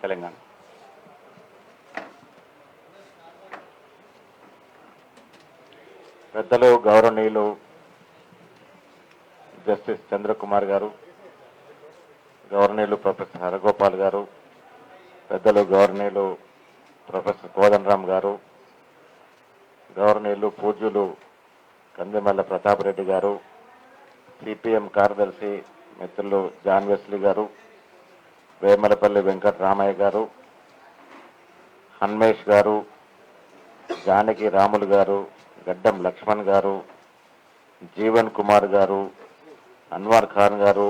తెలంగాణ. పెద్దలు గౌరవనీయులు జస్టిస్ చంద్రకుమార్ గారు గవర్నీయులు ప్రొఫెసర్ హరగోపాల్ గారు పెద్దలు గవర్నీయులు ప్రొఫెసర్ కోదండరామ్ గారు గవర్నీయులు పూజ్యులు కందిమల్ల ప్రతాప్ రెడ్డి గారు సిపిఎం కార్యదర్శి మిత్రులు జాన్ వెస్లీ గారు వేమలపల్లి వెంకటరామయ్య గారు హన్మేష్ గారు జానకి రాములు గారు గడ్డం లక్ష్మణ్ గారు జీవన్ కుమార్ గారు అన్వర్ ఖాన్ గారు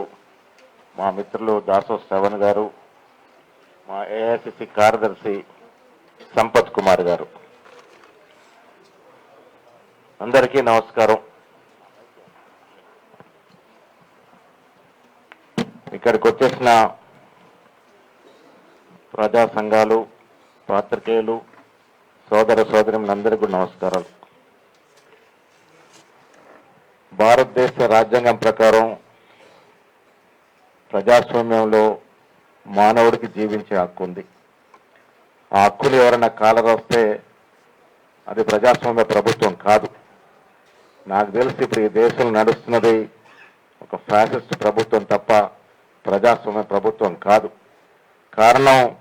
మా మిత్రులు దాసో శ్రవణ్ గారు మా ఏఐసిసి కార్యదర్శి సంపత్ కుమార్ గారు. అందరికీ నమస్కారం. ఇక్కడికి వచ్చేసిన ప్రజా సంఘాలు పాత్రికేయులు సోదర సోదరులందరికీ నమస్కారాలు. భారతదేశ రాజ్యాంగం ప్రకారం ప్రజాస్వామ్యంలో మానవుడికి జీవించే హక్కు ఉంది. ఆ హక్కులు ఎవరైనా కాలరాస్తే అది ప్రజాస్వామ్య ప్రభుత్వం కాదు. నాకు తెలిసి ఇప్పుడు ఈ దేశంలో నడుస్తున్నది ఒక ఫ్యాసిస్ట్ ప్రభుత్వం తప్ప ప్రజాస్వామ్య ప్రభుత్వం కాదు. కారణం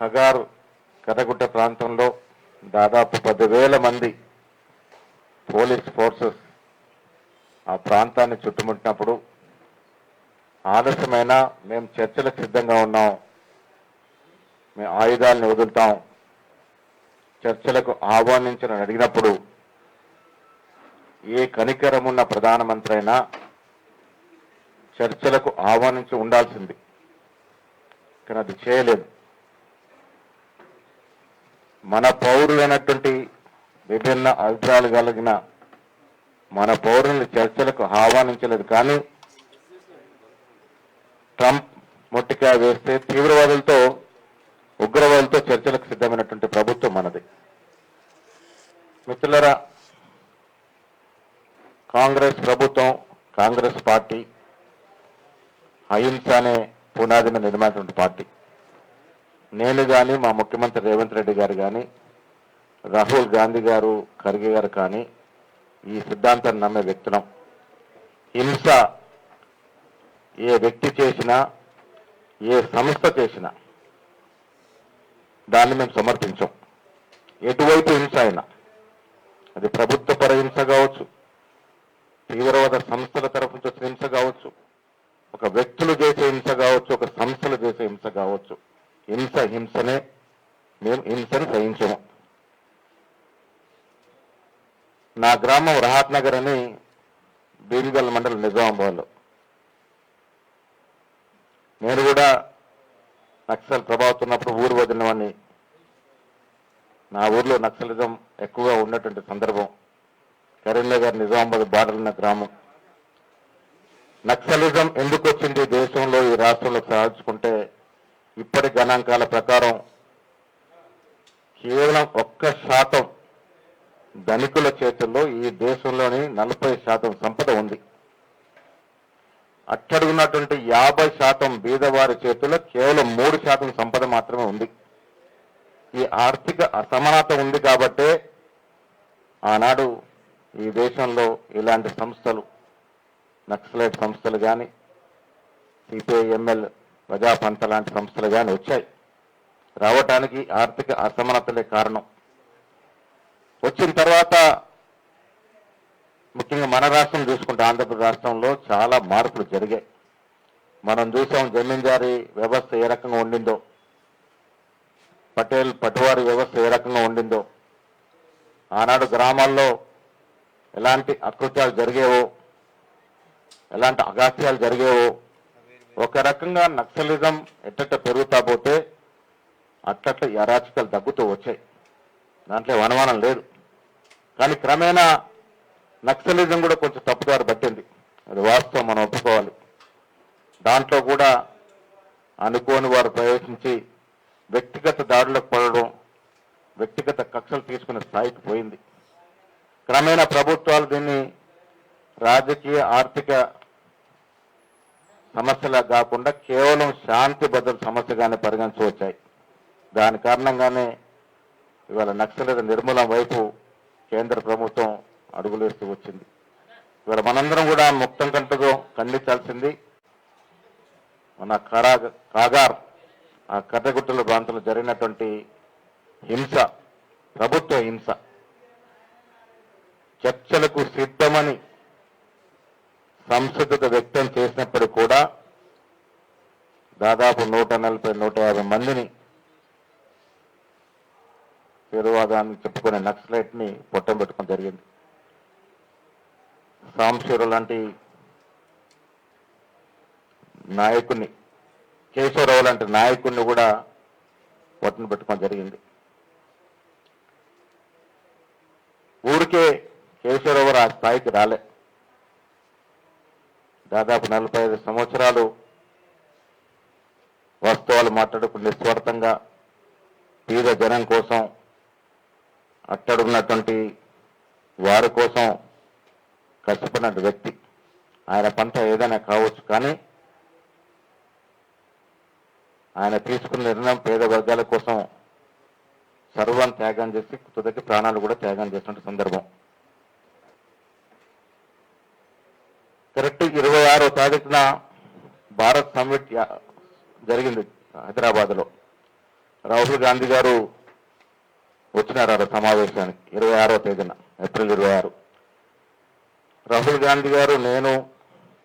ఖగార్ కర్రగుట్ట ప్రాంతంలో దాదాపు పదివేల మంది పోలీస్ ఫోర్సెస్ ఆ ప్రాంతాన్ని చుట్టుముట్టినప్పుడు ఆలస్యమైన మేము చర్చలకు సిద్ధంగా ఉన్నాం. మేము ఆయుధాలను వదులుతాం. చర్చలకు ఆహ్వానించని అడిగినప్పుడు ఏ కనికరమున్న ప్రధానమంత్రి అయినా చర్చలకు ఆహ్వానించి ఉండాల్సింది. కానీ అది చేయలేదు. మన పౌరులైనటువంటి విభిన్న అభిప్రాయాలు కలిగిన మన పౌరుల చర్చలకు ఆహ్వానించలేదు. కానీ ట్రంప్ మొట్టికాయ వేస్తే తీవ్రవాదులతో ఉగ్రవాదులతో చర్చలకు సిద్ధమైనటువంటి ప్రభుత్వం మనది. మిత్రులరా కాంగ్రెస్ ప్రభుత్వం కాంగ్రెస్ పార్టీ అహింస అనే పునాది మీద నిర్మాణటువంటి పార్టీ. నేను కానీ మా ముఖ్యమంత్రి రేవంత్ రెడ్డి గారు కానీ రాహుల్ గాంధీ గారు ఖర్గే గారు కానీ ఈ సిద్ధాంతాన్ని నమ్మే వ్యక్తులం. హింస ఏ వ్యక్తి చేసినా ఏ సంస్థ చేసినా దాన్ని మేము సమర్థించాం. ఎటువైపు హింస అయినా అది ప్రభుత్వ పర హింస కావచ్చు తీవ్రవాద సంస్థల తరఫు నుంచి వచ్చిన హింస కావచ్చు ఒక వ్యక్తులు చేసే హింస కావచ్చు ఒక సంస్థలు చేసే హింస కావచ్చు హింస హింసనే మేము హింసను సహించము. నా గ్రామం రహాత్ నగర్ అని బీరిగల్ మండలం నిజామాబాద్లో. నేను కూడా నక్సల్ ప్రభావితం ఉన్నప్పుడు ఊరు వదిలినవని నా ఊర్లో నక్సలిజం ఎక్కువగా ఉన్నటువంటి సందర్భం. కరీంనగర్ నిజామాబాద్ బార్డర్ ఉన్న గ్రామం. నక్సలిజం ఎందుకు వచ్చింది దేశంలో ఈ రాష్ట్రంలో సాధించుకుంటే ఇప్పటి గణాంకాల ప్రకారం కేవలం ఒక్క శాతం ధనికుల చేతుల్లో ఈ దేశంలోని నలభై శాతం సంపద ఉంది. అట్టడుగున్నటువంటి యాభై శాతం బీదవారి చేతుల్లో కేవలం మూడు శాతం సంపద మాత్రమే ఉంది. ఈ ఆర్థిక అసమానత ఉంది కాబట్టే ఆనాడు ఈ దేశంలో ఇలాంటి సంస్థలు నక్సలైట్ సంస్థలు కానీ సిపిఐఎంఎల్ ప్రజాపంత లాంటి సంస్థలు కానీ వచ్చాయి. రావటానికి ఆర్థిక అసమానతలే కారణం. వచ్చిన తర్వాత ముఖ్యంగా మన రాష్ట్రం చూసుకుంటే ఆంధ్రప్రదేశ్ రాష్ట్రంలో చాలా మార్పులు జరిగాయి. మనం చూసాం జమీందారీ వ్యవస్థ ఏ రకంగా ఉండిందో పటేల్ పటువారి వ్యవస్థ ఏ రకంగా ఉండిందో ఆనాడు గ్రామాల్లో ఎలాంటి అకృత్యాలు జరిగేవో ఎలాంటి అగాత్యాలు జరిగేవో ఒక రకంగా నక్సలిజం ఎట్టట్ట పెరుగుతా పోతే అట్లట్ల ఈ అరాచకాలు తగ్గుతూ వచ్చాయి. దాంట్లో అనుమానం లేదు. కానీ క్రమేణా నక్సలిజం కూడా కొంచెం తప్పుదారి పట్టింది. అది వాస్తవం మనం ఒప్పుకోవాలి. దాంట్లో కూడా అనుకోని వారు ప్రవేశించి వ్యక్తిగత దాడులకు పడడం వ్యక్తిగత కక్షలు తీసుకునే స్థాయికి పోయింది. క్రమేణా ప్రభుత్వాలు దీన్ని రాజకీయ ఆర్థిక సమస్యలా కాకుండా కేవలం శాంతి భద్రత సమస్యగానే పరిగణించవచ్చాయి దాని కారణంగానే ఇవాళ నక్సలిత నిర్మూలన వైపు కేంద్ర ప్రభుత్వం అడుగులేస్తూ వచ్చింది. ఇవాళ మనందరం కూడా ముక్తం కంటతో ఖండించాల్సింది మన కరా కాగార్ ఆ కర్రగుట్టల ప్రాంతంలో జరిగినటువంటి హింస ప్రభుత్వ హింస. చర్చలకు సిద్ధమని సంసిద్ధత వ్యక్తం చేసినప్పుడు కూడా దాదాపు నూట నలభై నూట యాభై మందిని తీవ్రవాదాన్ని చెప్పుకునే నక్సలైట్ని పొట్టం పెట్టుకోవడం జరిగింది. సాంశూరు లాంటి నాయకుడిని కేశవరావు లాంటి నాయకుడిని కూడా పొట్టను పెట్టుకోవడం జరిగింది. ఊరికే కేశవరావు ఆ స్థాయికి రాలే. దాదాపు నలభై ఐదు సంవత్సరాలు వాస్తవాలు మాట్లాడుకుని నిస్వార్థంగా పేద జనం కోసం అట్టడున్నటువంటి వారి కోసం కష్టపడిన వ్యక్తి. ఆయన పంట ఏదైనా కావచ్చు కానీ ఆయన తీసుకున్న నిర్ణయం పేద వర్గాల కోసం సర్వం త్యాగం చేసి తుదకి ప్రాణాలు కూడా త్యాగం చేసిన సందర్భం. కరెక్ట్ ఇరవై ఆరో తారీఖున భారత్ సమ్మిట్ జరిగింది. హైదరాబాద్లో. రాహుల్ గాంధీ గారు వచ్చినారు ఆ సమావేశానికి ఇరవై ఆరో తేదీన ఏప్రిల్ ఇరవై ఆరు. రాహుల్ గాంధీ గారు నేను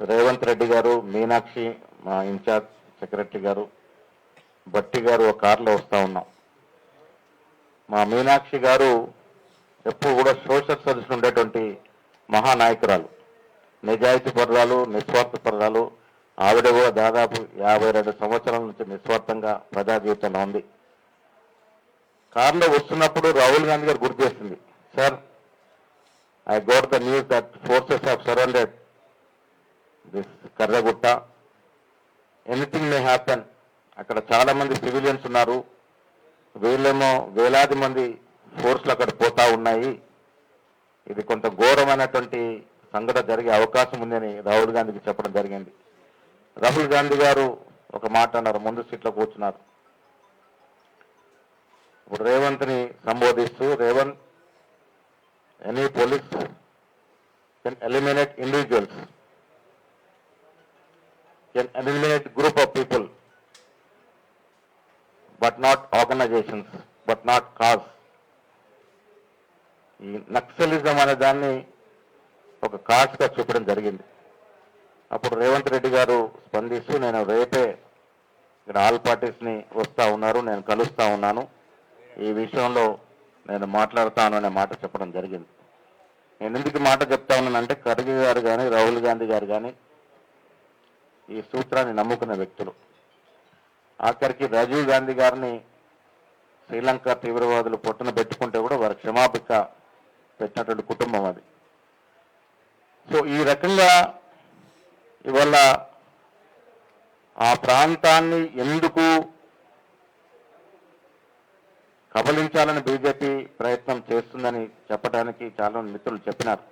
రేవంత్ రెడ్డి గారు మీనాక్షి మా ఇన్ఛార్జ్ సెక్రటరీ గారు భట్టి గారు ఒక కారులో వస్తూ ఉన్నాం. మా మీనాక్షి గారు ఎప్పుడు కూడా సోషల్ సర్వీస్ ఉండేటువంటి మహానాయకురాలు. నిజాయితీ పరురాలు నిస్వార్థ పరురాలు ఆవిడ కూడా దాదాపు యాభై రెండు సంవత్సరాల నుంచి నిస్వార్థంగా ప్రజా జీవితంలో ఉంది. కారులో వస్తున్నప్పుడు రాహుల్ గాంధీ గారు గుర్తు చేసింది sir I got the news that forces of surrounded this Karregutta. Anything may happen అక్కడ చాలా మంది సివిలియన్స్ ఉన్నారు. వీళ్ళేమో వేలాది మంది ఫోర్స్లు అక్కడ పోతా ఉన్నాయి. ఇది కొంత ఘోరమైనటువంటి సంఘటన జరిగే అవకాశం ఉందని రాహుల్ గాంధీకి చెప్పడం జరిగింది. రాహుల్ గాంధీ గారు ఒక మాట అన్నారు ముందు సీట్లో కూర్చున్నారు. ఇప్పుడు రేవంత్ని సంబోధిస్తూ Revanth any police can eliminate individuals can eliminate group of people but not organisations but not cause ఈ నక్సలిజం అనే దాన్ని ఒక కాజ్గా చూపడం జరిగింది. అప్పుడు రేవంత్ రెడ్డి గారు స్పందిస్తూ నేను రేపే ఇక్కడ ఆల్ పార్టీస్ని వస్తూ ఉన్నారు నేను కలుస్తా ఉన్నాను. ఈ విషయంలో నేను మాట్లాడతాను అనే మాట చెప్పడం జరిగింది. నేను ఎందుకు మాట చెప్తా ఉన్నానంటే ఖర్గే గారు కానీ రాహుల్ గాంధీ గారు కానీ ఈ సూత్రాన్ని నమ్ముకున్న వ్యక్తులు. ఆఖరికి రాజీవ్ గాంధీ గారిని శ్రీలంక తీవ్రవాదులు పొట్టున పెట్టుకుంటే కూడా వారి క్షమాపిక పెట్టినటువంటి కుటుంబం అది. సో ఈ రకంగా ఇవాళ ఆ ప్రాంతాన్ని ఎందుకు కబలించాలని బీజేపీ ప్రయత్నం చేస్తుందని చెప్పడానికి చాలా మిత్రులు చెప్పినారు.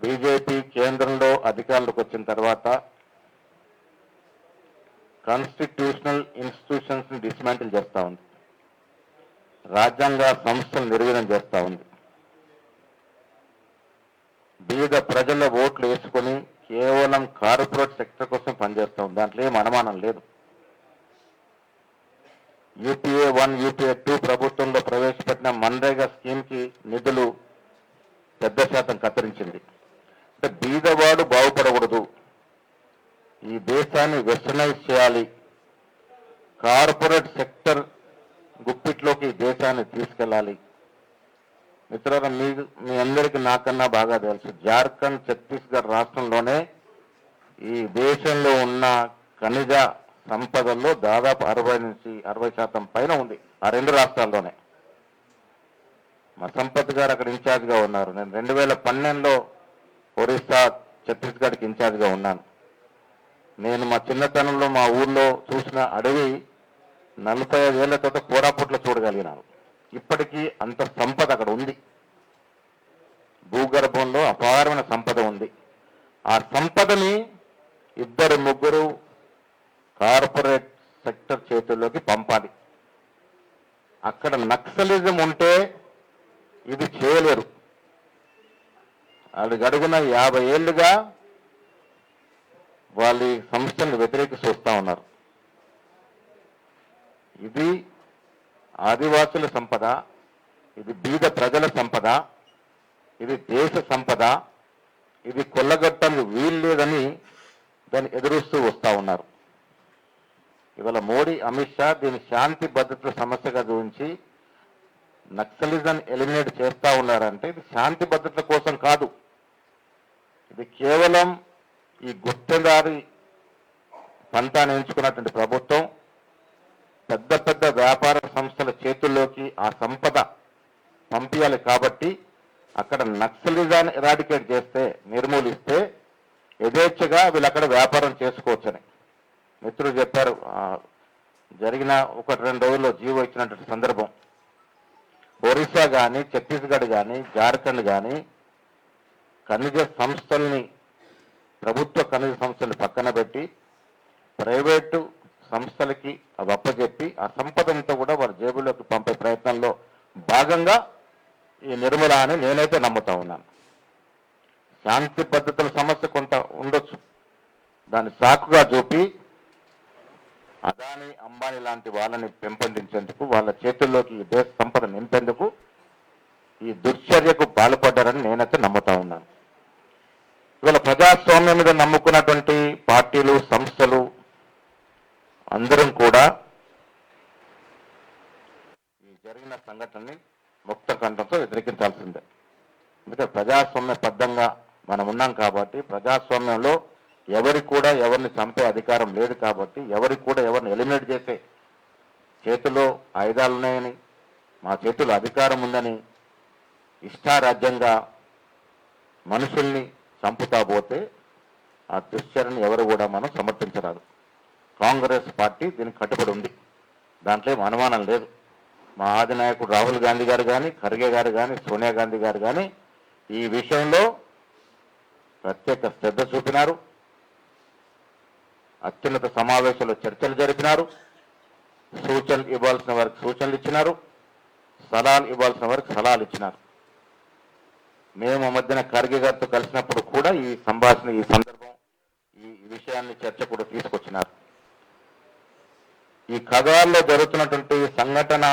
బీజేపీ కేంద్రంలో అధికారంలోకి వచ్చిన తర్వాత కాన్స్టిట్యూషనల్ ఇన్స్టిట్యూషన్స్ని డిస్మాంటిల్ చేస్తూ ఉంది. రాజ్యాంగ సంస్థలు నిర్వీర్యం చేస్తా ఉంది. బీద ప్రజల ఓట్లు వేసుకొని కేవలం కార్పొరేట్ సెక్టర్ కోసం పనిచేస్తా. దాంట్లో ఏం అనుమానం లేదు. యూపీఏ వన్ యూపీఏ టూ ప్రభుత్వంలో ప్రవేశపెట్టిన మన్రేగా స్కీమ్కి నిధులు పెద్ద శాతం కత్తిరించింది. అంటే బీదవాడు బాగుపడకూడదు. ఈ దేశాన్ని వెస్టర్నైజ్ చేయాలి. కార్పొరేట్ సెక్టర్ గుప్పిట్లోకి దేశాన్ని తీసుకెళ్ళాలి. మిత్రుల మీ మీ అందరికీ నాకన్నా బాగా తెలుసు జార్ఖండ్ ఛత్తీస్గఢ్ రాష్ట్రంలోనే ఈ దేశంలో ఉన్న ఖనిజ సంపదల్లో దాదాపు అరవై నుంచి అరవై శాతం పైన ఉంది ఆ రెండు రాష్ట్రాల్లోనే. మా సంపత్ గారు అక్కడ ఇన్ఛార్జ్గా ఉన్నారు. నేను రెండు వేల పన్నెండులో ఒరిస్సా ఛత్తీస్గఢ్కి ఇన్ఛార్జ్గా ఉన్నాను. నేను మా చిన్నతనంలో మా ఊర్లో చూసిన అడవి నలభై ఐదేళ్ళ తర్వాత కోరాపుట్లో చూడగలిగినాను. ఇప్పటికీ అంత సంపద అక్కడ ఉంది. భూగర్భంలో అపారమైన సంపద ఉంది. ఆ సంపదని ఇద్దరు ముగ్గురు కార్పొరేట్ సెక్టర్ చేతుల్లోకి పంపాలి. అక్కడ నక్సలిజం ఉంటే ఇది చేయలేరు. వాళ్ళు గడుగున యాభై ఏళ్ళుగా వాళ్ళ సంస్థను వ్యతిరేకిస్తూ వస్తూ ఉన్నారు. ఇది ఆదివాసుల సంపద ఇది బీద ప్రజల సంపద ఇది దేశ సంపద ఇది కొల్లగొట్టడానికి వీలు లేదని దాన్ని ఎదురుస్తూ వస్తూ ఉన్నారు. ఇవాళ మోడీ అమిత్ షా దీని శాంతి భద్రతల సమస్యగా చూపించి నక్సలిజం ఎలిమినేట్ చేస్తా ఉన్నారంటే ఇది శాంతి భద్రతల కోసం కాదు. ఇది కేవలం ఈ గుత్తెదారి పంతాన్ని ఎంచుకున్నటువంటి ప్రభుత్వం పెద్ద పెద్ద వ్యాపార సంస్థల చేతుల్లోకి ఆ సంపద పంపించాలి కాబట్టి అక్కడ నక్సలిజాన్ని ఎరాడికేట్ చేస్తే నిర్మూలిస్తే యథేచ్ఛగా వీళ్ళు అక్కడ వ్యాపారం చేసుకోవచ్చని మిత్రులు చెప్పారు ఆ, జరిగిన ఒకటి రెండు రోజుల్లో జీవో ఇచ్చినటువంటి సందర్భం ఒరిస్సా కానీ ఛత్తీస్గఢ్ కానీ జార్ఖండ్ కానీ ఖనిజ సంస్థల్ని ప్రభుత్వ ఖనిజ సంస్థలు పక్కన పెట్టి ప్రైవేటు సంస్థలకి అవి అప్పచెప్పి ఆ సంపదంతా కూడా వారి జేబులోకి పంపే ప్రయత్నంలో భాగంగా ఈ నిర్మల అని నేనైతే నమ్ముతా ఉన్నాను. శాంతి పద్ధతుల సమస్య కొంత ఉండొచ్చు. దాన్ని సాకుగా చూపి అదాని అంబానీ లాంటి వాళ్ళని పెంపొందించేందుకు వాళ్ళ చేతుల్లోకి ఈ దేశ సంపద నింపేందుకు ఈ దుశ్చర్యకు పాల్పడ్డారని నేనైతే నమ్ముతా ఉన్నాను. ఇవాళ ప్రజాస్వామ్యం మీద నమ్ముకున్నటువంటి పార్టీలు సంస్థలు అందరం కూడా ఈ జరిగిన సంఘటనని ముక్త కంఠంతో వ్యతిరేకించాల్సిందే ఎందుకంటే ప్రజాస్వామ్యబద్ధంగా మనం ఉన్నాం కాబట్టి ప్రజాస్వామ్యంలో ఎవరికి కూడా ఎవరిని చంపే అధికారం లేదు కాబట్టి ఎవరికి కూడా ఎవరిని ఎలిమినేట్ చేసే చేతిలో ఆయుధాలు ఉన్నాయని మా చేతిలో అధికారం ఉందని ఇష్టారాజ్యంగా మనుషుల్ని చంపుతా పోతే ఆ దుశ్చర్యని ఎవరు కూడా మనం సమర్థించరాదు. కాంగ్రెస్ పార్టీ దీనికి కట్టుబడి ఉంది. దాంట్లో ఏం అనుమానం లేదు. మా ఆదినాయకుడు రాహుల్ గాంధీ గారు కానీ ఖర్గే గారు కానీ సోనియా గాంధీ గారు కానీ ఈ విషయంలో ప్రత్యేక శ్రద్ధ చూపినారు. అత్యున్నత సమావేశంలో చర్చలు జరిపినారు. సూచనలు ఇవ్వాల్సిన వారికి సూచనలు ఇచ్చినారు. సలహాలు ఇవ్వాల్సిన వారికి సలహాలు ఇచ్చినారు. మేము మధ్యన ఖర్గే గారితో కలిసినప్పుడు కూడా ఈ సంభాషణ ఈ సందర్భం ఈ విషయాన్ని చర్చ కూడా తీసుకొచ్చినారు. ఈ కథాల్లో జరుగుతున్నటువంటి సంఘటన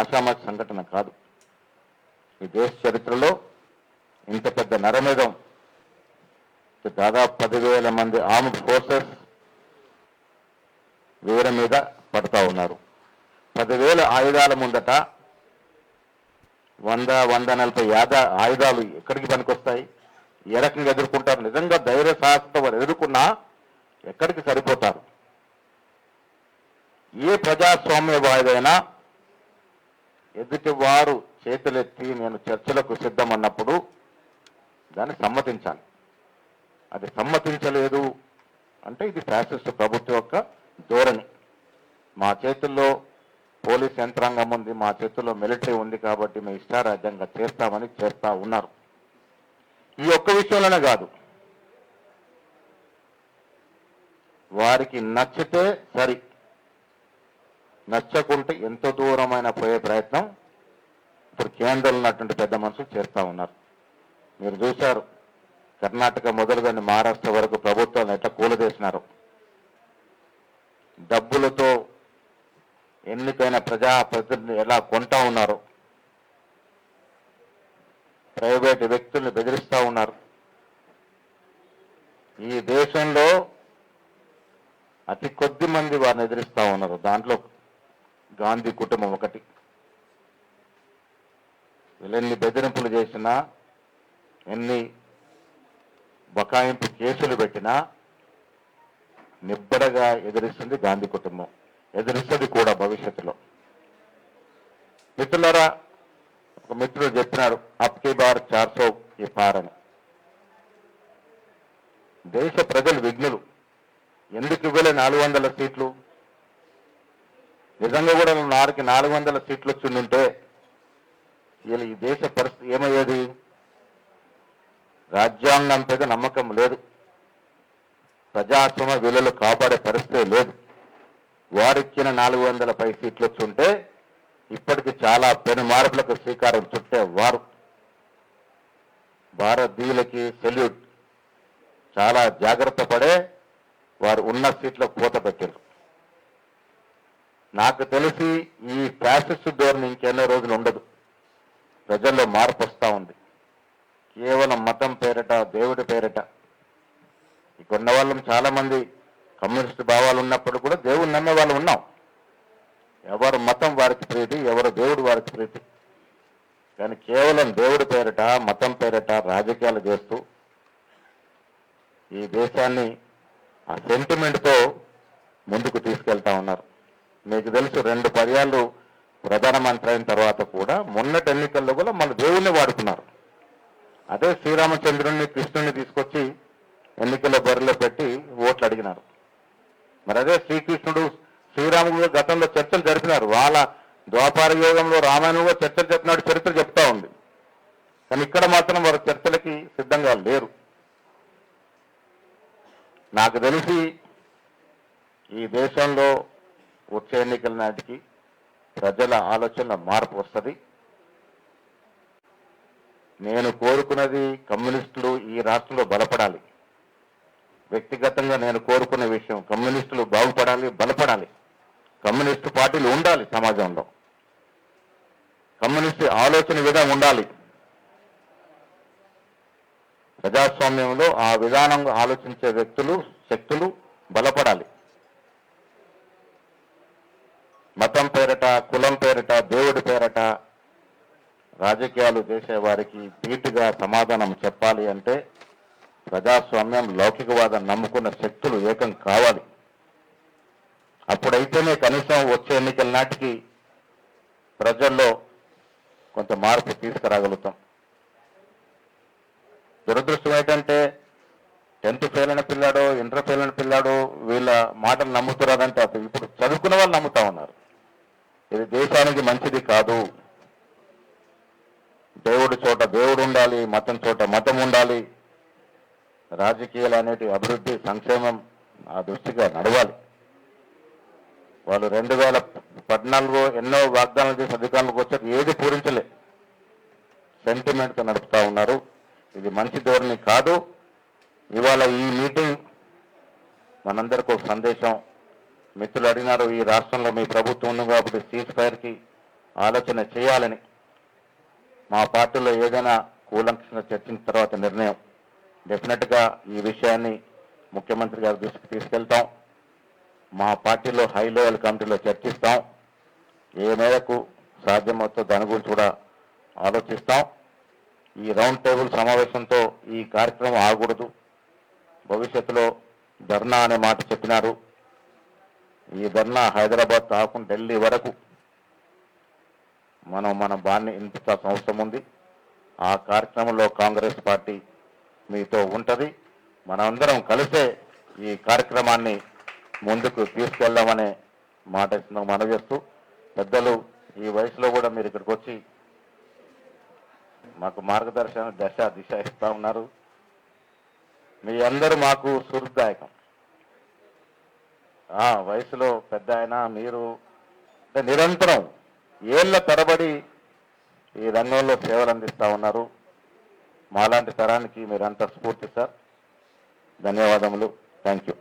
ఆషామాషి సంఘటన కాదు. ఈ దేశ చరిత్రలో ఇంత పెద్ద నరమేధం దాదాపు పదివేల మంది ఆర్మ్డ్ ఫోర్సెస్ వీర మీద పడతా ఉన్నారు. పదివేల ఆయుధాల ముందట వంద వంద నలభై యాద ఆయుధాలు ఎక్కడికి పనికొస్తాయి? ఏ రకంగా ఎదుర్కొంటారు? నిజంగా ధైర్య సాహసంతో వారు ఎదుర్కొన్నా ఎక్కడికి సరిపోతారు? ఏ ప్రజాస్వామ్యవాదైనా ఎదుటి వారు చేతులెత్తి నేను చర్చలకు సిద్ధమన్నప్పుడు దాన్ని సమ్మతించాలి. అది సమ్మతించలేదు అంటే ఇది ఫ్యాసిస్ట్ ప్రభుత్వం యొక్క ధోరణి. మా చేతుల్లో పోలీస్ యంత్రాంగం ఉంది మా చేతుల్లో మిలిటరీ ఉంది కాబట్టి మేము ఇష్టారాజ్యంగా చేస్తామని చేస్తా ఉన్నారు. ఈ ఒక్క విషయంలోనే కాదు. వారికి నచ్చితే సరి. నచ్చకుంటే ఎంత దూరమైన పోయే ప్రయత్నం ఇప్పుడు కేంద్రంలో ఉన్నటువంటి పెద్ద మనుషులు చేస్తా ఉన్నారు. మీరు చూశారు కర్ణాటక మొదలుగాని మహారాష్ట్ర వరకు ప్రభుత్వాలను ఎట్లా కూలదేసినారు. డబ్బులతో ఎన్నికైన ప్రజా ప్రతినిధులు ఎలా కొంటా ఉన్నారు? ప్రైవేట్ వ్యక్తుల్ని బెదిరిస్తూ ఉన్నారు. ఈ దేశంలో అతి కొద్ది మంది వారిని ఎదిరిస్తూ ఉన్నారు. దాంట్లో గాంధీ కుటుంబం ఒకటి. వీళ్ళెన్ని బెదిరింపులు చేసినా ఎన్ని బకాయింపు కేసులు పెట్టినా నిబ్బడగా ఎదిరిస్తుంది గాంధీ కుటుంబం. ఎదురిస్తుంది కూడా భవిష్యత్తులో. మిత్రులరా ఒక మిత్రుడు చెప్పినారు అప్కే బార్ చార్సో ఈ పార్ అని. దేశ ప్రజలు విఘ్నులు. ఎందుకు ఇవ్వలే నాలుగు వందల సీట్లు? నిజంగా కూడా నాలుగు నాలుగు వందల సీట్లు వచ్చిండుంటే వీళ్ళు ఈ దేశ పరిస్థితి ఏమయ్యేది? రాజ్యాంగం మీద నమ్మకం లేదు. ప్రజాస్వామ్య విలువలు కాపాడే పరిస్థితి లేదు. వారిచ్చిన నాలుగు వందల పై సీట్లు వచ్చుంటే ఇప్పటికి చాలా పెను మార్పులకు శ్రీకారం చుట్టే వారు. భారతీయులకి సెల్యూట్. చాలా జాగ్రత్త పడే వారు ఉన్న సీట్లకు పూత పెట్టారు నాకు తెలిసి ఈ ఫ్యాసిస్ట్ ధోరణి ఇంకెన్నో రోజులు ఉండదు. ప్రజల్లో మార్పు వస్తూ ఉంది. కేవలం మతం పేరట దేవుడి పేరట. ఇక ఉన్న వాళ్ళం చాలామంది కమ్యూనిస్ట్ భావాలు ఉన్నప్పుడు కూడా దేవుని నమ్మే వాళ్ళు ఉన్నాం. ఎవరు మతం వారికి ప్రీతి ఎవరు దేవుడు వారికి ప్రీతి. కానీ కేవలం దేవుడి పేరిట మతం పేరిట రాజకీయాలు చేస్తూ ఈ దేశాన్ని ఆ సెంటిమెంట్తో ముందుకు తీసుకెళ్తా ఉన్నారు. మీకు తెలుసు రెండు పర్యాలు ప్రధానమంత్రి అయిన తర్వాత కూడా మొన్నటి ఎన్నికల్లో కూడా మన దేవుణ్ణి వాడుకున్నారు. అదే శ్రీరామచంద్రుణ్ణి కృష్ణుని తీసుకొచ్చి ఎన్నికల బరిలో పెట్టి ఓట్లు అడిగినారు. మరి అదే శ్రీకృష్ణుడు శ్రీరాముడు గతంలో చర్చలు జరిపినారు. వాళ్ళ ద్వాపార యోగంలో రామాయణంలో చర్చలు చెప్పినాడు చరిత్ర చెప్తా ఉంది. కానీ ఇక్కడ మాత్రం వారు చర్చలకి సిద్ధంగా లేరు. నాకు తెలిసి ఈ దేశంలో వచ్చే ఎన్నికల నాటికి ప్రజల ఆలోచనలో మార్పు వస్తుంది. నేను కోరుకున్నది కమ్యూనిస్టులు ఈ రాష్ట్రంలో బలపడాలి. వ్యక్తిగతంగా నేను కోరుకునే విషయం కమ్యూనిస్టులు బాగుపడాలి బలపడాలి. కమ్యూనిస్టు పార్టీలు ఉండాలి సమాజంలో. కమ్యూనిస్టు ఆలోచన విధంగా ఉండాలి. ప్రజాస్వామ్యంలో ఆ విధానంగా ఆలోచించే వ్యక్తులు శక్తులు బలపడాలి. మతం పేరట కులం పేరట దేవుడి పేరట రాజకీయాలు చేసే వారికి ధీటుగా సమాధానం చెప్పాలి అంటే ప్రజాస్వామ్యం లౌకికవాదం నమ్ముకున్న శక్తులు ఏకం కావాలి. అప్పుడైతేనే కనీసం వచ్చే ఎన్నికల నాటికి ప్రజల్లో కొంత మార్పు తీసుకురాగలుగుతాం. దురదృష్టం ఏంటంటే టెన్త్ ఫెయిల్ అయిన పిల్లాడో ఇంటర్ ఫెయిల్ అయిన పిల్లాడో వీళ్ళ మాటలు నమ్ముతున్నారంటే అసలు ఇప్పుడు చదువుకున్న వాళ్ళు నమ్ముతా ఉన్నారు. ఇది దేశానికి మంచిది కాదు. దేవుడి చోట దేవుడు ఉండాలి మతం చోట మతం ఉండాలి. రాజకీయాలు అనేటివి అభివృద్ధి సంక్షేమం ఆ దృష్టిగా నడవాలి. వాళ్ళు రెండు వేల పద్నాలుగు ఎన్నో వాగ్దానాలు చేసి అధికారంలోకి వచ్చారు. ఏది పూరించలే. సెంటిమెంట్తో నడుపుతా ఉన్నారు. ఇది మంచి ధోరణి కాదు. ఇవాళ ఈ మీటింగ్ మనందరికీ ఒక సందేశం. మిత్రులు అడిగినారు ఈ రాష్ట్రంలో మీ ప్రభుత్వం ఉంది కాబట్టి సీజ్ ఫైర్కి ఆలోచన చేయాలని. మా పార్టీలో ఏదైనా కూలంకృష్ణ చర్చించిన తర్వాత నిర్ణయం. డెఫినెట్గా ఈ విషయాన్ని ముఖ్యమంత్రి గారి దృష్టికి తీసుకెళ్తాం. మా పార్టీలో హై లెవెల్ కమిటీలో చర్చిస్తాం. ఏ మేరకు సాధ్యమవుతో దాని గురించి కూడా ఆలోచిస్తాం. ఈ రౌండ్ టేబుల్ సమావేశంతో ఈ కార్యక్రమం ఆగకూడదు. భవిష్యత్తులో ధర్నా అనే మాట చెప్పినారు. ఈ ధర్నా హైదరాబాద్ కాకుండా ఢిల్లీ వరకు మనం మన బాన్ని ఇంత అవసరం ఉంది. ఆ కార్యక్రమంలో కాంగ్రెస్ పార్టీ మీతో ఉంటుంది. మనందరం కలిసే ఈ కార్యక్రమాన్ని ముందుకు తీసుకెళ్దామనే మాట ఇస్తున్నాం మనవి చేస్తూ. పెద్దలు ఈ వయసులో కూడా మీరు ఇక్కడికి వచ్చి మాకు మార్గదర్శన దశ దిశ ఇస్తా ఉన్నారు. మీ అందరూ మాకు సుహృద్దాయకం. ఆ, వయసులో పెద్ద ఆయన మీరు అంటే నిరంతరం ఏళ్ళ తరబడి ఈ రంగంలో సేవలు అందిస్తూ ఉన్నారు. మాలాంటి తరానికి మీరంతా స్ఫూర్తి సార్. ధన్యవాదములు. Thank you.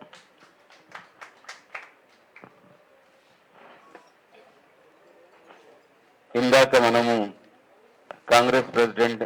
ఇందాక మనము కాంగ్రెస్ ప్రెసిడెంట్